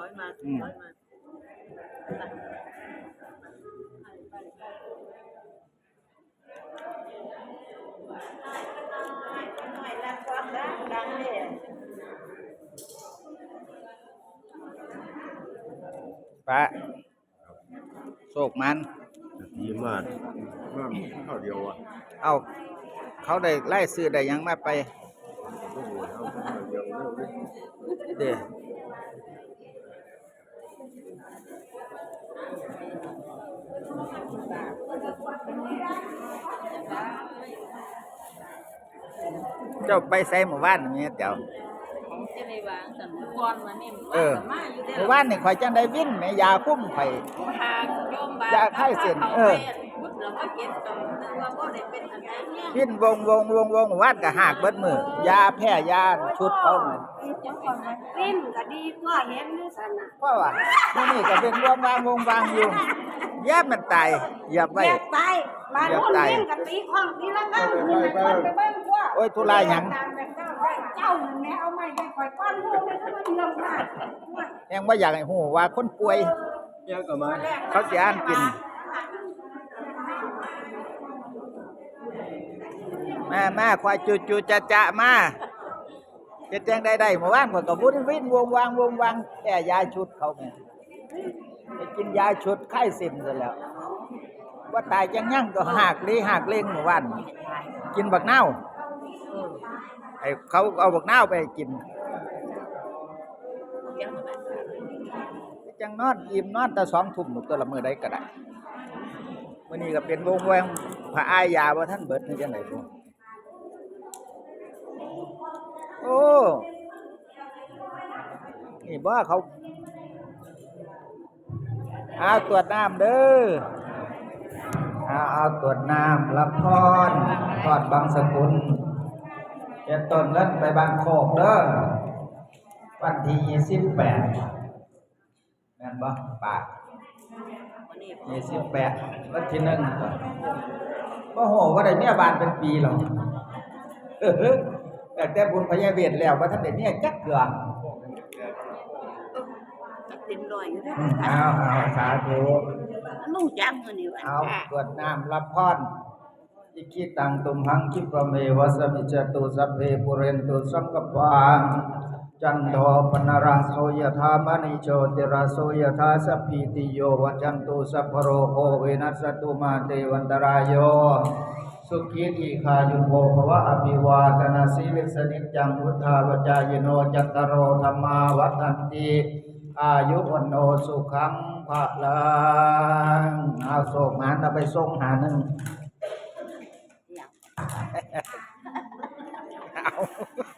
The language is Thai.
ถอยมาอืมถอยมาปะโศกมันดีมากมากเท่าเดียวอะเอาเขาได้ไล่ซื้อได้หยังมาไปโอ้โหเท่าเท่าเดียว เร็วเลยเด้เจ้าไปใส่หมู่บ้านนี่เจ้าของเจริวางสันก่อนมานี่เออมาอยู่หมู่บ้านนี่ข่อยจังได้วิ่นแม่ยาคุ้มข่อยทางโยมบาอยากให้เสร็จเออพุทธเราก็เก็บตรงนึกว่าบ่ได้เป็นอันใดเนี่ยวิ่นวงวงวงวงหมู่บ้านก็หากเบิดมือยาแพ้ยาชุดเขาน่ะจังก่อนมันปิ้นก็ดีกว่าเห็นนี่สันน่ะเพราะว่ามื้อนี้ก็เป็นรวมวางวงวางอยู่แย่มันตายอย่าไปแยกตายมาโน่นปิ้นกับตีข้องตีละก้างนี่ไปก่อนไปเบิ่งกว่า โอ้ยธุระหยังเจ้านั่นแหละเอาไม้ไปข่อยก้อนหมู่มันก็มันเรื่องมากยังว่าอยากให้ฮู้ว่าคนป่วยเยอะกับมาเขาสิอ่านกินมามาควายจูจูจะจะมาเฮ็ดจังได้ได้เมื่อวานข้อยก็วุ่นวินวงวางวงวางแต่ยาชุดเขาแม่ไปกินยาชุดไข้สิมซะแล้ว ว่าตายจังยังก็หากเลีหากเล่งเมื่อวานกินบักเนา ไอ้เขาเอาบักนาวไปกินจังนอนอิ่มนอนแต่สองทุ่มหมดตัวละมือได้ก็ได้วันนี้ก็เป็นวงแวงพระอายยาว่าท่านเบิดนี่จังไหนพวกโอ้นี่บ่เขาเอาตรวจน้ำเด้อเอาเอาตรวจน้ำรับพรทอดบางสกุล จ็ดต้นเงินไปบางโคกเด้อวันที่ยี่สิบแปดแม่นบ่ปากวันนี้ยี่สิบแปดวันที่หนึ่งบ่โหว่าได้เมียบ้านเป็นปีหรอกเออแต่แต่บุญพญาเวทแล้วว่าท่านได้เมียจักเกือเต็มร้อยอยู่แล้วอืมเอาเอาสาธุนุ่งจักมื้อนี้ว่าเอาตรวจน้ำรับพร อิคิตังตุมหังคิปะเมวสมิจตุสัพเพปุเรนตุสังกปาจันโทปนราโสยธามณิโชติราโสยธาสัพพิติโยวัจันตุสัพพโรโควินัสตุมาเตวันตรายโยสุขีทีคายุโภภวะอภิวาตนาสีลิสนิจังวุธาวจายโนจัตตารธรรมาวัฏันติอายุวันโนสุขังภะลังเอาโศกหานไปส่งหาหนึ่ง Ow.